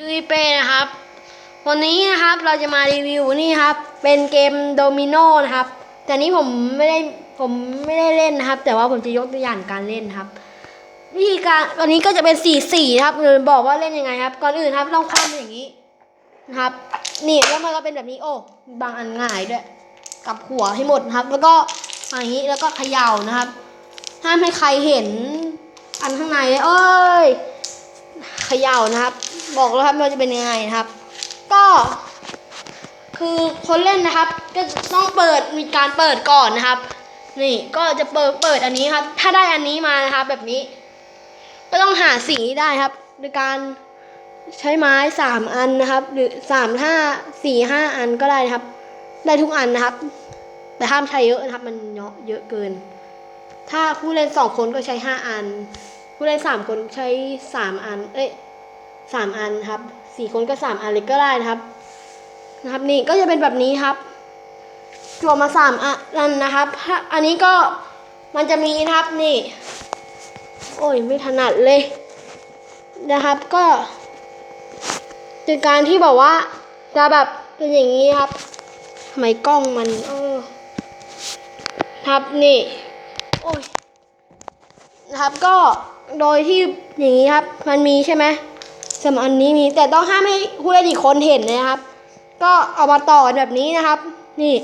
ชื่อเป้นะครับ วันนี้นะครับเราจะมารีวิวนี่ครับ เป็นเกมโดมิโนนะครับ แต่นี้ผมไม่ได้ผมไม่ได้เล่นนะครับ แต่ว่าผมจะยกตัวอย่างการเล่นครับ วิธีการวันนี้ก็จะเป็นสี่สี่ครับเดี๋ยวบอกว่าเล่นยังไงครับ ก่อนอื่นครับต้องคว่ำอย่างนี้นะครับ นี่แล้วมันก็เป็นแบบนี้โอ้บางอันง่ายด้วย กับหัวให้หมดครับ แล้วก็อย่างนี้แล้วก็เขย่านะครับห้ามให้ใครเห็นอันข้างในเอ้ยเขย่านะครับ บอกแล้วครับว่าจะเป็นยังไงนะครับ ก็ คือคนเล่นนะครับ ก็ต้องเปิดมีการเปิดก่อนนะครับ นี่ก็จะเปิดเปิดอันนี้ครับ ถ้าได้อันนี้มานะครับ แบบนี้ ก็ต้องหาสีให้ได้ครับ โดยการใช้ไม้สามอันนะครับ หรือสามห้าสี่ห้าอันก็ได้นะครับ ได้ทุกอันนะครับ แต่ห้ามใช้เยอะนะครับ มันเยอะเยอะเกิน ถ้าผู้เล่นสองคนก็ใช้ห้าอัน ผู้เล่นสามคนใช้สามอัน เอ้ย สามอันครับสี่คนก็สามอันเลยก็ได้นะครับ นะครับนี่ก็จะเป็นแบบนี้ครับจั่วมาสามอันนะครับ อันนี้ก็มันจะมีนะครับนี่ โอ้ยไม่ถนัดเลยนะครับ ก็เป็นการที่บอกว่าจะแบบเป็นอย่างนี้ครับทำไมกล้องมันเออครับนี่ โอ้ยนะครับก็โดยที่อย่างนี้ครับ มันมีใช่ไหม สำหรับอันนี้มีแต่ต้องห้ามให้ผู้เล่นอีกคนเห็นนะครับ ก็เอามาต่อกันแบบนี้นะครับ นี่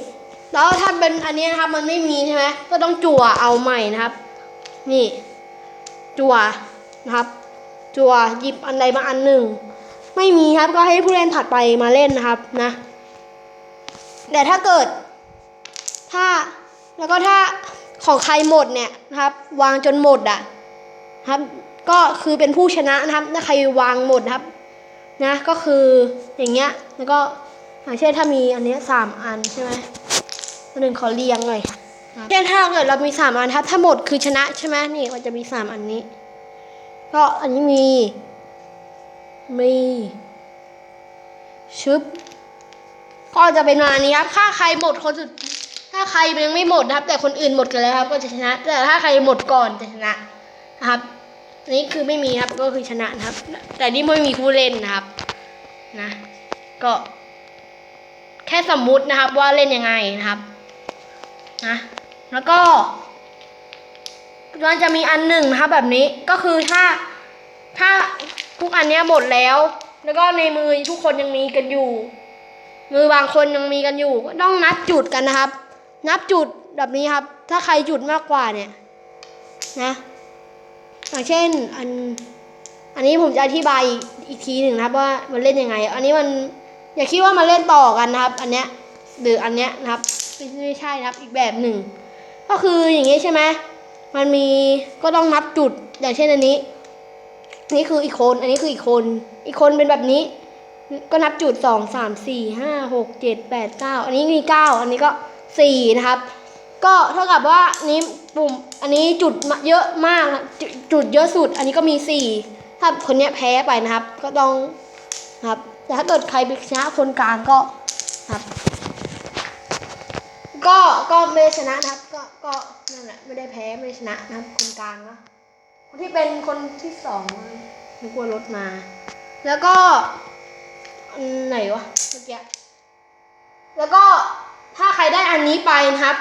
แล้วถ้าเป็นอันนี้นะครับ มันไม่มีใช่ไหมก็ต้องจั่วเอาใหม่นะครับ นี่ จั่วนะครับ จั่วหยิบอันใดมาอันหนึ่งไม่มีครับก็ให้ผู้เล่นถัดไปมาเล่นนะครับนะ แต่ถ้าเกิด ถ้าแล้วก็ถ้าของใครหมดเนี่ยนะครับ วางจนหมดอะครับ ก็คือเป็นผู้ชนะนะครับถ้าใครวางหมดนะครับ นะ ก็คืออย่างเงี้ยแล้วก็อย่างเช่นถ้ามีอันเนี้ยสามอันใช่ไหมอันหนึ่งขอเรียงหน่อยครับเช่นถ้าเกิดเรามีสามอันครับถ้าหมดคือชนะใช่ไหมนี่มันจะมีสามอันนี้ ก็อันนี้มี มีชึบก็จะเป็นประมาณนี้ครับ ถ้าใครหมดคนสุด ถ้าใครยังไม่หมดนะครับ แต่คนอื่นหมดกันแล้วครับ ก็จะชนะ แต่ถ้าใครหมดก่อนจะชนะนะครับ อันนี้คือไม่มีครับก็คือชนะนะครับ แต่นี่ไม่มีผู้เล่นนะครับนะก็ แค่สมมุตินะครับว่าเล่นยังไงนะครับนะแล้วก็มันจะมีอันหนึ่งนะครับแบบนี้ก็คือถ้าถ้าทุกอันเนี้ยหมดแล้ว แล้วก็ในมือทุกคนยังมีกันอยู่ มือบางคนยังมีกันอยู่ ก็ต้องนับจุดกันนะครับ นับจุดแบบนี้ครับ ถ้าใครจุดมากกว่าเนี่ย นะ อย่างเช่นอันอันนี้ผมจะอธิบายอีกอีกทีหนึ่งนะครับว่ามันเล่นยังไง อันนี้มันอย่าคิดว่ามันเล่นต่อกันนะครับ อันเนี้ยหรืออันเนี้ยนะครับไม่ไม่ใช่นะครับอีกแบบหนึ่งก็คืออย่างนี้ใช่ไหมมันมีก็ต้องนับจุดอย่างเช่นอันนี้ นี่คืออีกคน อันนี้คืออีกคน อีกคนเป็นแบบนี้ ก็นับจุดสองสามสี่ห้าหกเจ็ดแปดเก้าอันนี้มีเก้าอันนี้ก็สี่นะครับ ก็เท่ากับว่านี้ปุ่มอันนี้จุดเยอะมากนะจุดจุดเยอะสุด อันนี้ก็มีสี่ถ้าคนเนี้ยแพ้ไปนะครับ ก็ต้องครับแต่ถ้าเกิดใครไปชนะคนกลางก็ครับ ก็ก็ไม่ชนะนะครับ ก็ก็นั่นแหละไม่ได้แพ้ไม่ชนะนะครับคนกลางนะคนที่เป็นคนที่สองนึกว่ารถมา แล้วก็ไหนวะเมื่อกี้แล้วก็ถ้าใครได้อันนี้ไปนะครับ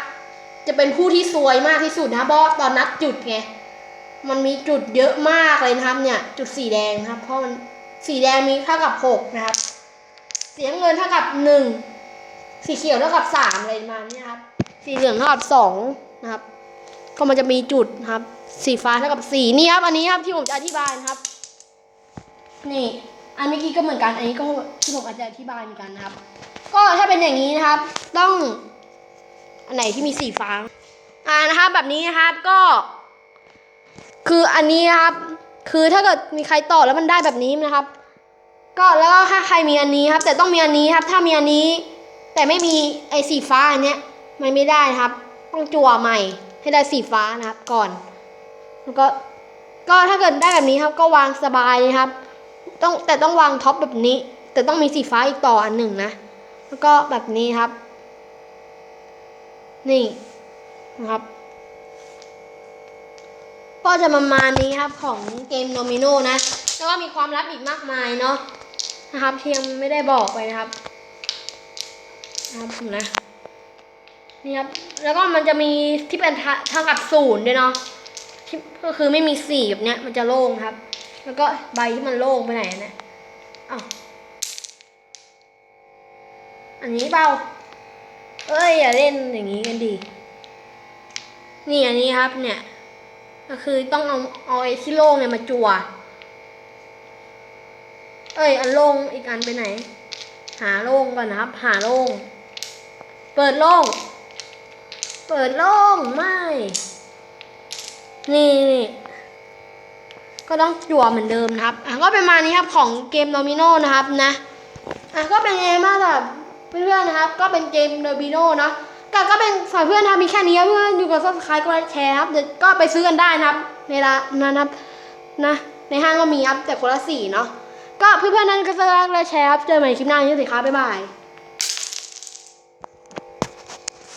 จะเป็นผู้ที่ซวยมากที่สุดนะเพราะตอนนับจุดไงมันมีจุดเยอะมากเลยนะครับ เนี่ย จุดสีแดงนะครับ เพราะมันสีแดงมีเท่ากับหกนะครับ สีน้ำเงินเท่ากับหนึ่งสีเขียวเท่ากับสามอะไรประมาณนี้ครับ สีเหลืองเท่ากับสองนะครับ ก็มันจะมีจุดครับ สีฟ้าเท่ากับสี่นี่ครับ อันนี้ครับที่ผมจะอธิบายนะครับ นี่ อันเมื่อกี้ก็เหมือนกัน อันนี้ก็ที่ผมอาจจะอธิบายเหมือนกันนะครับ ก็ถ้าเป็นอย่างนี้นะครับ ต้อง ไหนที่มีสีฟ้า อ่านะครับ แบบนี้นะครับก็ คืออันนี้นะครับ คือถ้าเกิดมีใครต่อแล้วมันได้แบบนี้นะครับ ก็แล้วก็ถ้าใครมีอันนี้ครับ แต่ต้องมีอันนี้ครับ ถ้ามีอันนี้ แต่ไม่มีไอ้สีฟ้าอันเนี้ยมันไม่ได้ครับ ต้องจั่วใหม่ให้ได้สีฟ้านะครับก่อน แล้วก็ก็ถ้าเกิดได้แบบนี้ครับ ก็วางสบายนะครับ ต้องแต่ต้องวางท็อปแบบนี้ แต่ต้องมีสีฟ้าอีกต่ออันหนึ่งนะ แล้วก็แบบนี้ครับ นี่นะครับ ก็จะประมาณนี้ครับของเกมโนมิโนนะแล้วก็มีความลับอีกมากมายเนาะนะครับที่ยังไม่ได้บอกไปนะครับนะครับนะนี่ครับแล้วก็มันจะมีที่เป็นทะเท่ากับศูนย์ด้วยเนาะที่ก็คือไม่มีสี่แบบเนี้ยมันจะโล่งครับ แล้วก็ใบที่มันโล่งไปไหนอะอ้าวอันนี้เปล่า เอ้ยอย่าเล่นอย่างนี้กันดีนี่อันนี้ครับเนี่ย ก็คือต้องเอาเอาไอ้ที่โล่งเนี่ยมาจั่วเอ้ยอันโล่งอีกอันไปไหน หาโล่งก่อนนะครับ หาโล่งเปิดโล่งเปิดโล่งไม่นี่นี่ก็ต้องจั่วเหมือนเดิมนะครับอะก็เป็นมานี้ครับของเกมโดมิโนนะครับนะอะก็เป็นไงบ้างแบบ เพื่อนๆนะครับ ก็เป็นเกมโดมิโนเนาะก็ก็เป็นสายเพื่อนนะครับมีแค่นี้เพื่อนอยู่กับซับสไครต์ก็แชร์ครับเดี๋ยวก็ไปซื้อกันได้นะครับ ในร้านนะครับนะในห้างก็มีครับแต่คนละสี่เนาะก็เพื่อนๆนั้นก็จะไลค์และแชร์ครับเจอกันใหม่คลิปหน้าที่สิครับบ๊ายบาย